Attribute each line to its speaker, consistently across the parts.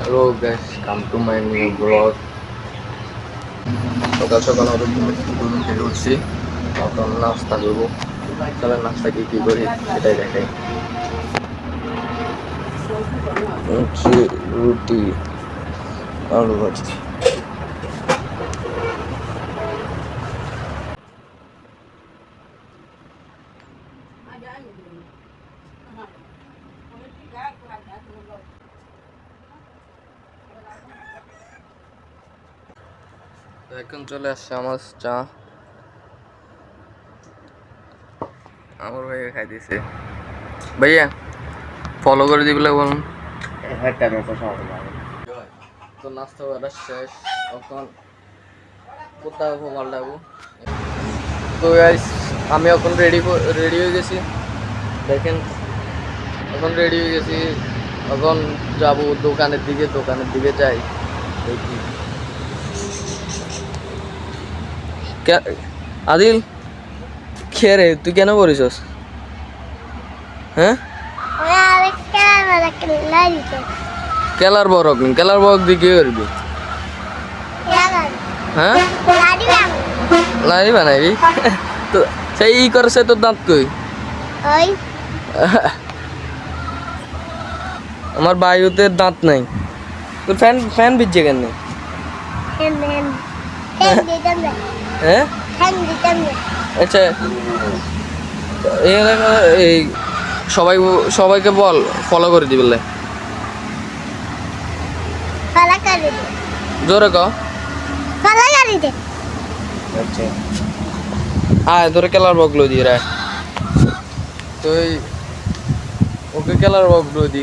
Speaker 1: Hello guys come to my new blog সকাল সকাল হবে ঘুম থেকে উঠছি। তখন নাস্তা করব। তাহলে নাস্তা কি কী করি সেটাই দেখাই। হচ্ছে রুটি, আলু ভাজি। এখন চলে আসছে আমার চা। আমার ভাইয়া খাই দিয়েছে ভাইয়া ফলো করে দিবলে বলুন। তো নাস্তা করা শেষ। এখন কোথাও পাল্টাবো তো guys, আমি এখন রেডি রেডি হয়ে গেছি। দেখেন এখন রেডি হয়ে গেছি। এখন যাব দোকানের দিকে দোকানের দিকে যাই। দেখি। আদিল? কে রে? তুই কেন করিস হ্যাঁ? কেলার বরক কেলার বরক দিয়ে কি করবি? হ্যাঁ? লাড়ি বানাবি? তো সেই করছে তোর দাঁত কই? আমার বায়ুতে দাঁত নাই। তোর ফ্যান ফ্যান ভিজছে কেন? হ্যাঁ। আচ্ছা এই এই সবাই সবাইকে বল ফলো করে দিবে। জোরে ক। আচ্ছা। আয় তোর কেলার বকলো দি রে তো এই ওকে কেলার বকলো দি।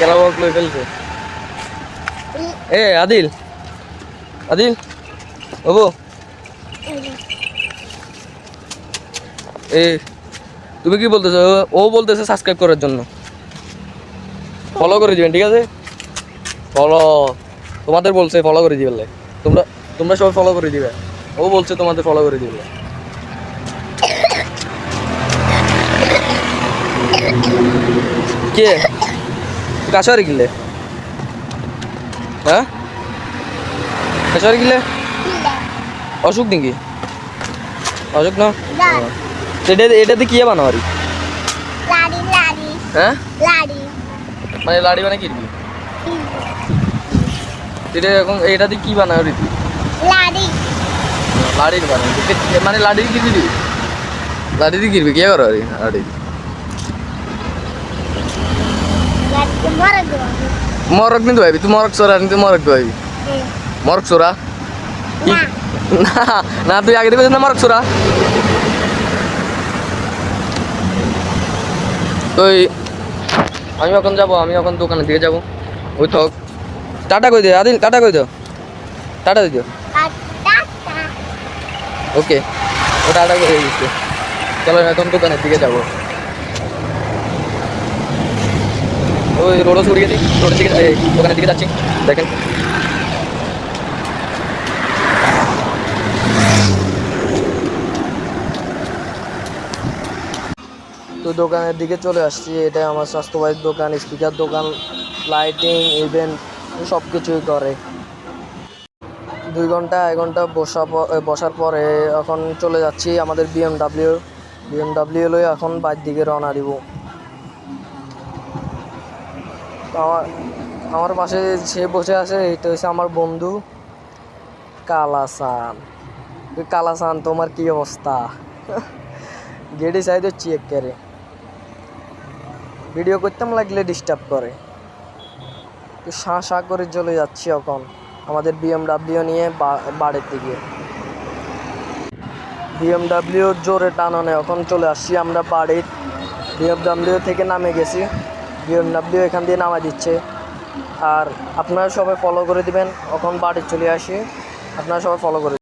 Speaker 1: কেলা বক লই ফেলছে? এ, আদিল আদিল ওবো এ, তুমি কি বলতেছো? ও বলতেছে সাবস্ক্রাইব করার জন্য। ফলো করে দিবেন, ঠিক আছে? ফলো তোমাদের বলছে ফলো করে দিবে তোমরা তোমরা সবাই ফলো করে দিবে। ও বলছে তোমাদের ফলো করে দিবে। কে? হ্যাঁ? কাশারি কিনলে? অসুখ নাকি? অসুখ না? এটা এটাতে কি বানাও আরি? হ্যাঁ? মানে লাড়ি মানে কিনবি এটা এখন এটাতে কি বানাও রীতি লাড়ির বানাও। মানে লাড়ির কি দিবি? লাড়ি দিয়ে কিনবি কে করো আরি লাড়ি মরক নিতে পারবি তুই মরক চোরা নিতে মরক পাবি মরক চোরা? না। না তুই আগে দিবি না মরক চোরা? তো এই আমি এখন যাব আমি এখন দোকানের দিকে যাব। ওই তো টাটা কই দে আদিল টাটা কই দাও টাটা দিও ওকে ও টাটা করে দিচ্ছে চলো এখন দোকানের দিকে যাব। ওই রোডও দিই রোডের দিকে দোকানের দিকে যাচ্ছি, দেখেন। তো দোকানের দিকে চলে আসছি এটা আমার স্বাস্থ্যবাহীর দোকান, স্পিকার দোকান লাইটিং ইভেন্ট সব কিছুই করে। দুই ঘণ্টা, এক ঘণ্টা বসা বসার পরে এখন চলে যাচ্ছি আমাদের বিএমডাব্লিউ বিএমডাব্লিউ এখন বাইর দিকে রওনা দিব। তো আমার আমার পাশে সে বসে আছে, এটা হচ্ছে আমার বন্ধু কালাসান। কালাসান, তোমার কি অবস্থা? গেডি সাইড চেক একেবারে ভিডিও করতাম, লাগলে ডিস্টার্ব করে। তো শাঁ শাঁ করে চলে যাচ্ছি এখন, আমাদের বিএমডাব্লিউ নিয়ে বাড়ির দিকে। বিএমডাব্লিউ জোরে টানানে, এখন চলে আসছি আমরা বাড়ির। বিএমডাব্লিউ থেকে নামে গেছি। বিএমডাব্লিউ এখান দিয়ে নামা দিচ্ছে। আর আপনারা সবাই ফলো করে দিবেন। এখন বাড়ি চলে আসি। আপনারা সবাই ফলো করে